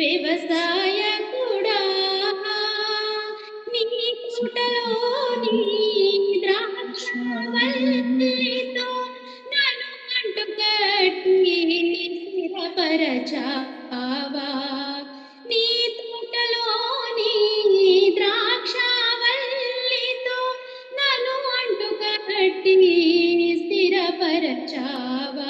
వ్యవసాయ కూడా నీ తోటలోని ద్రాక్షవల్లితో నన్ను అంటుకట్టి స్థిరపరచావా. నీ తోటలోని ద్రాక్షవల్లితో నన్ను అంటుకట్టి స్థిరపరచావా.